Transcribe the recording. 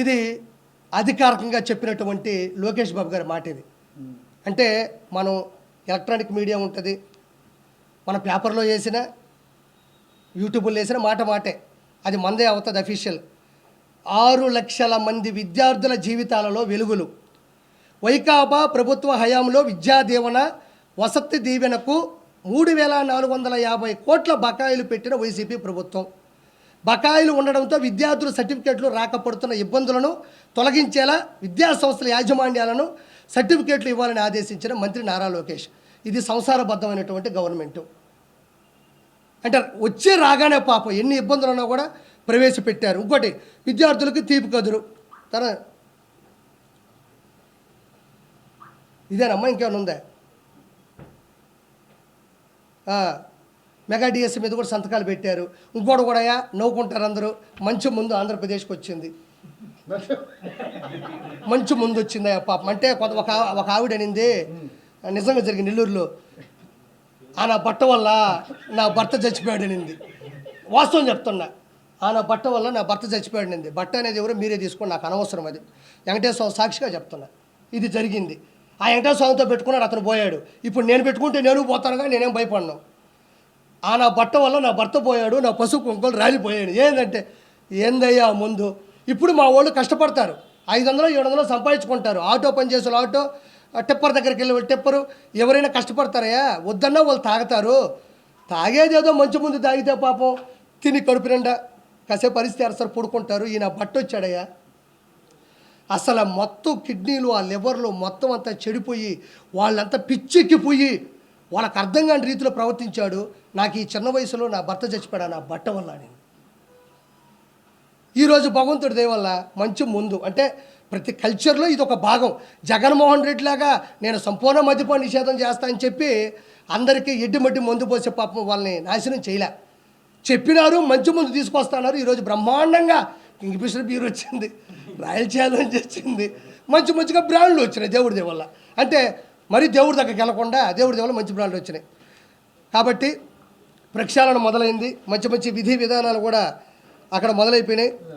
ఇది అధికారికంగా చెప్పినటువంటి లోకేష్ బాబు గారి మాట ఇది. అంటే మనం ఎలక్ట్రానిక్ మీడియా ఉంటుంది మన పేపర్లో వేసిన యూట్యూబ్లో వేసిన మాట మాటే. అది మందే అవుతుంది అఫీషియల్ ఆరు లక్షల మంది విద్యార్థుల జీవితాలలో వెలుగులు. వైకాపా ప్రభుత్వ హయాంలో విద్యా దీవెన వసతి దీవెనకు మూడు వేల నాలుగు వందల యాభై కోట్ల బకాయిలు పెట్టిన వైసీపీ ప్రభుత్వం. బకాయిలు ఉండడంతో విద్యార్థుల సర్టిఫికేట్లు రాకపోతున్న ఇబ్బందులను తొలగించేలా విద్యా సంస్థల యాజమాన్యాలను సర్టిఫికేట్లు ఇవ్వాలని ఆదేశించిన మంత్రి నారా లోకేష్. ఇది సంసారబద్ధమైనటువంటి గవర్నమెంటు. అంటే వచ్చే రాగానే పాపం ఎన్ని ఇబ్బందులు ఉన్నా కూడా ప్రవేశపెట్టారు. ఇంకోటి విద్యార్థులకు తీపి కదురు. తన ఇదేనమ్మా ఇంకేమైనా ఉందా? మెగా డిఎస్సీ మీద కూడా సంతకాలు పెట్టారు. ఇంకోటి కూడా నవ్వుకుంటారు అందరూ. మంచి ముందు ఆంధ్రప్రదేశ్కి వచ్చింది. మంచి ముందు వచ్చింది పాపం. అంటే కొంత ఒక ఒక ఆవిడ అనింది నిజంగా జరిగింది నెల్లూరులో. ఆ నా బట్ట వల్ల నా భర్త చచ్చిపోయాడు అనింది. వాస్తవం చెప్తున్నా. ఆ నా బట్ట వల్ల నా భర్త చచ్చిపోయాడు అనింది. బట్ట అనేది ఎవరో మీరే తీసుకోండి నాకు అనవసరం అది. వెంకటేశ్వర సాక్షిగా చెప్తున్నా. ఇది జరిగింది. ఆ వెంకటేశ్వర స్వామితో పెట్టుకున్నాడు అతను పోయాడు. ఇప్పుడు నేను పెట్టుకుంటే నేను పోతానుగా నేనేం భయపడను. ఆ నా బట్ట వల్ల నా భర్త పోయాడు నా పశువు కుంకులు రాలిపోయాడు ఏంటంటే ఏందయ్యా ముందు? ఇప్పుడు మా వాళ్ళు కష్టపడతారు. ఐదు వందలు ఏడు వందలు సంపాదించుకుంటారు. ఆటో పని చేసే ఆటో ఆ టిప్పర్ దగ్గరికి వెళ్ళి టిప్పరు. ఎవరైనా కష్టపడతారయ్యా? వద్దన్నా వాళ్ళు తాగుతారు. తాగేదేదో మంచి ముందు తాగితే పాపం తిని కడుపు నిండా కాసేపు పరిస్థితి అరసరు పడుకుంటారు. ఈయన బట్ట వచ్చాడయ్యా. అసలు మొత్తం కిడ్నీలు ఆ లివర్లు మొత్తం అంతా చెడిపోయి వాళ్ళంతా పిచ్చెక్కిపోయి వాళ్ళకి అర్థం కాని రీతిలో ప్రవర్తించాడు. నాకు ఈ చిన్న వయసులో నా భర్త చచ్చిపోయాడు నా బట్ట వల్ల నేను. ఈరోజు భగవంతుడి దయవల్ల మంచి ముందు. అంటే ప్రతి కల్చర్లో ఇది ఒక భాగం. జగన్మోహన్ రెడ్డి లాగా నేను సంపూర్ణ మద్యపాన నిషేధం చేస్తా అని చెప్పి అందరికీ ఎడ్డిమడ్డి మందు పోసే పాపం వాళ్ళని నాశనం చేయలే. చెప్పినారు మంచి ముందు తీసుకొస్తున్నారు. ఈరోజు బ్రహ్మాండంగా కింగ్ఫిషర్ బీర్ వచ్చింది. రాయల్ ఛాలెంజ్ వచ్చింది. మంచి మంచిగా బ్రాండ్లు వచ్చినాయి దేవుడి దయ వల్ల. అంటే మరి దేవుడి దగ్గరికి వెళ్ళకుండా దేవుడి దేవుడు మంచి బ్రాండ్లు వచ్చినాయి. కాబట్టి ప్రక్షాళన మొదలైంది. మంచి మంచి విధి విధానాలు కూడా అక్కడ మొదలైపోయినాయి.